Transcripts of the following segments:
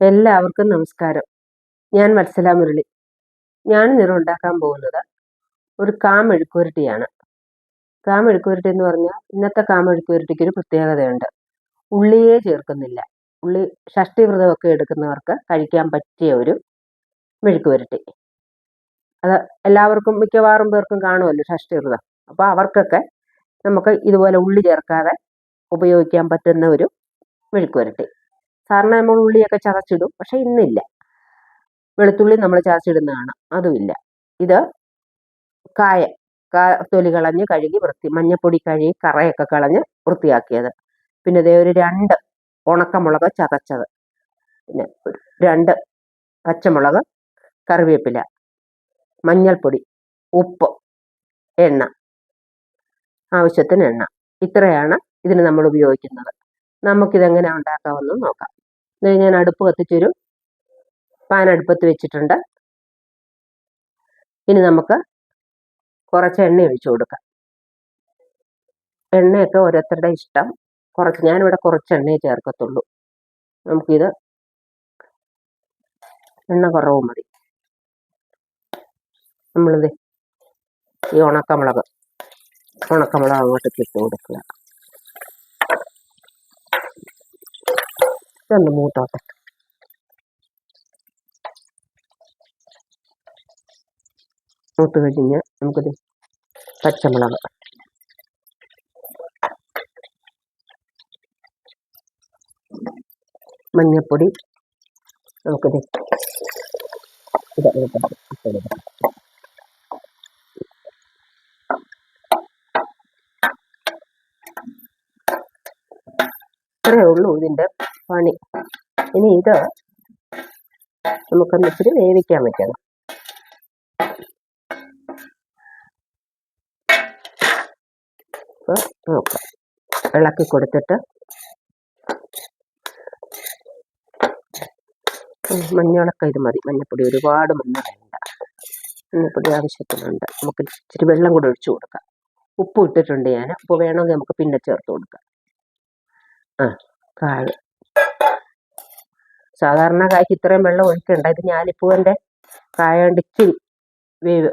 എല്ലാവർക്കും നമസ്കാരം. ഞാൻ വത്സല മുരളി. ഞാൻ നിറം ഉണ്ടാക്കാൻ പോകുന്നത് ഒരു കാമെഴുക്കുരുട്ടിയാണ് കാമെഴുക്കുരുട്ടി എന്ന് പറഞ്ഞാൽ ഇന്നത്തെ കാമെഴുക്കുരുട്ടിക്ക് ഒരു പ്രത്യേകതയുണ്ട്. ഉള്ളിയെ ചേർക്കുന്നില്ല. ഉള്ളി ഷഷ്ടി വ്രതമൊക്കെ എടുക്കുന്നവർക്ക് കഴിക്കാൻ പറ്റിയ ഒരു മെഴുക്കുരുട്ടി അത് എല്ലാവർക്കും മിക്കവാറും പേർക്കും കാണുമല്ലോ ഷഷ്ടി വ്രതം അപ്പോൾ അവർക്കൊക്കെ നമുക്ക് ഇതുപോലെ ഉള്ളി ചേർക്കാതെ ഉപയോഗിക്കാൻ പറ്റുന്ന ഒരു മെഴുക്കുവരട്ടി. സാറിന് നമ്മൾ ഉള്ളിയൊക്കെ ചതച്ചിടും. പക്ഷെ ഇന്നില്ല. വെളുത്തുള്ളി നമ്മൾ ചതച്ചിടുന്നതാണ്. അതുമില്ല. ഇത് കായ കാ തൊലി കളഞ്ഞ് കഴുകി വൃത്തി മഞ്ഞപ്പൊടി കഴുകി കറയൊക്കെ കളഞ്ഞ് വൃത്തിയാക്കിയത്. പിന്നെ ഇതേ ഒരു രണ്ട് ഉണക്കമുളക് ചതച്ചത്. പിന്നെ രണ്ട് പച്ചമുളക് കറിവേപ്പില മഞ്ഞൾപ്പൊടി ഉപ്പ് എണ്ണ ആവശ്യത്തിന് എണ്ണ. ഇത്രയാണ് ഇതിന് നമ്മൾ ഉപയോഗിക്കുന്നത്. നമുക്കിതെങ്ങനെ ഉണ്ടാക്കാമെന്ന് നോക്കാം. ഞാൻ അടുപ്പ് കത്തിച്ചൊരു പാൻ അടുപ്പത്ത് വെച്ചിട്ടുണ്ട്. ഇനി നമുക്ക് കുറച്ച് എണ്ണ ഒഴിച്ചു കൊടുക്കാം. എണ്ണയൊക്കെ ഓരോരുത്തരുടെ ഇഷ്ടം. കുറച്ച് ഞാനിവിടെ കുറച്ച് എണ്ണയെ ചേർക്കത്തുള്ളൂ. നമുക്കിത് എണ്ണ കുറവ് മതി. നമ്മളിത് ഈ ഉണക്കമുളക് ഉണക്കമുളക് അങ്ങോട്ട് ഇട്ട് കൊടുക്കുക. ഇതൊന്ന് മൂത്തോട്ടെ. മൂത്ത് കഴിഞ്ഞ് നമുക്കൊരു പച്ചമുളക്. മഞ്ഞപ്പൊടി നമുക്കിത് ഇത് ഇത്രയേ ഉള്ളൂ ഇതിന്റെ പണി. ഇനി ഇത് നമുക്കൊന്ന് ഇച്ചിരി വേവിക്കാൻ വെക്കണം. ഇളക്കി കൊടുത്തിട്ട്. മഞ്ഞളൊക്കെ ഇത് മതി. മഞ്ഞപ്പൊടി ഒരുപാട് മഞ്ഞ വേണ്ട. മഞ്ഞപ്പൊടി ആവശ്യത്തിനുണ്ട്. നമുക്ക് ഇച്ചിരി വെള്ളം കൂടെ ഒഴിച്ചു കൊടുക്കാം. ഉപ്പ് ഇട്ടിട്ടുണ്ട് ഞാൻ. ഉപ്പ് വേണമെങ്കിൽ നമുക്ക് പിന്നെ ചേർത്ത് കൊടുക്കാം. ആ കായ സാധാരണ കായ്ക്ക് ഇത്രയും വെള്ളം ഒഴിക്കണ്ട. ഇത് ഞാലിപ്പൂവിന്റെ കായ കൊണ്ട് വേവ്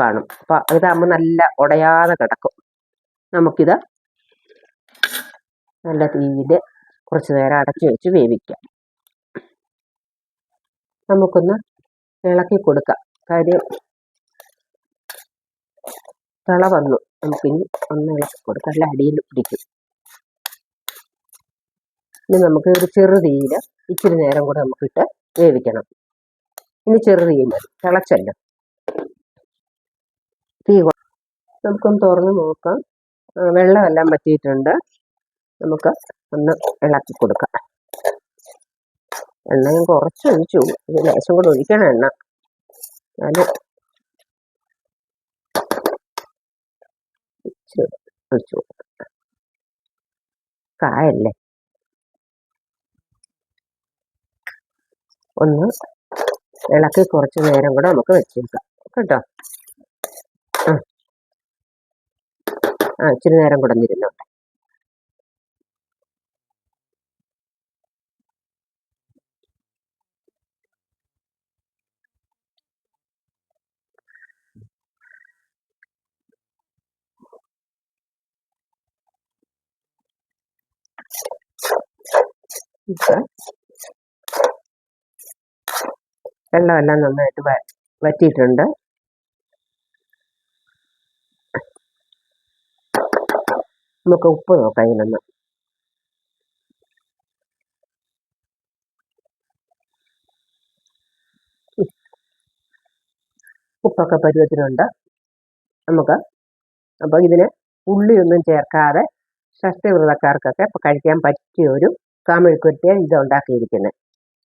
കാണും. അപ്പം ഇതാകുമ്പോൾ നല്ല ഉടയാതെ കിടക്കും. നമുക്കിത് നല്ല തീയിൽ കുറച്ച് നേരം അടച്ചു വെച്ച് വേവിക്കാം. നമുക്കൊന്ന് ഇളക്കി കൊടുക്കാം. കാര്യം തിള വന്നു. നമുക്കിനി ഒന്ന് ഇളക്കി കൊടുക്കാം. അല്ല അടിയിൽ പിടിക്കും. ഇനി നമുക്ക് ഒരു ചെറു തീയിൽ ഇച്ചിരി നേരം കൂടെ നമുക്കിട്ട് വേവിക്കണം. ഇനി ചെറു തീ മതി. തിളച്ചല്ലോ. തീ നമുക്കൊന്ന് തുറന്ന് നോക്കാം. വെള്ളമെല്ലാം പറ്റിയിട്ടുണ്ട് നമുക്ക് ഒന്ന് ഇളക്കി കൊടുക്കാം. എണ്ണ ഞാൻ കുറച്ച് ഒഴിച്ചു. ലേശം കൂടെ ഒഴിക്കണം എണ്ണ. ഞാൻ ഒഴിച്ചു കായല്ലേ? ഒന്ന് ഇളക്കി കുറച്ച് നേരം കൂടെ നമുക്ക് വെച്ചേക്കാം. കേട്ടോ? ആ. ഇച്ചിരി നേരം കൂടെ നിരുന്നോട്ടെ ഇപ്പം വെള്ളമെല്ലാം നന്നായിട്ട് വറ്റിയിട്ടുണ്ട്. നമുക്ക് ഉപ്പ് നോക്കാം ഇതിനൊന്ന്. ഉപ്പൊക്കെ പരുവത്തിനുണ്ട്. നമുക്ക് അപ്പോൾ ഇതിന് ഉള്ളിയൊന്നും ചേർക്കാതെ ഷഷ്ടിവ്രതക്കാർക്കൊക്കെ കഴിക്കാൻ പറ്റിയ ഒരു കാമെഴുക്കുരുട്ടിയാണ് ഇത് ഉണ്ടാക്കിയിരിക്കുന്നത്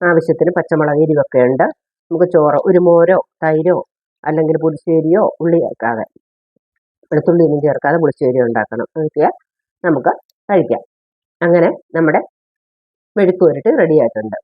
ആവശ്യത്തിന് പച്ചമുളക് എരിവൊക്കെ ഉണ്ട്. നമുക്ക് ചോറ് ഒരു മോരോ തൈരോ അല്ലെങ്കിൽ പുളിശ്ശേരിയോ ഉള്ളി ചേർക്കാതെ വെളുത്തുള്ളി ഒന്നും ചേർക്കാതെ പുളിശ്ശേരി ഉണ്ടാക്കണം. നോക്കിയാൽ നമുക്ക് കഴിക്കാം. അങ്ങനെ നമ്മുടെ മെഴുക്ക് പുരട്ടി റെഡി ആയിട്ടുണ്ട്.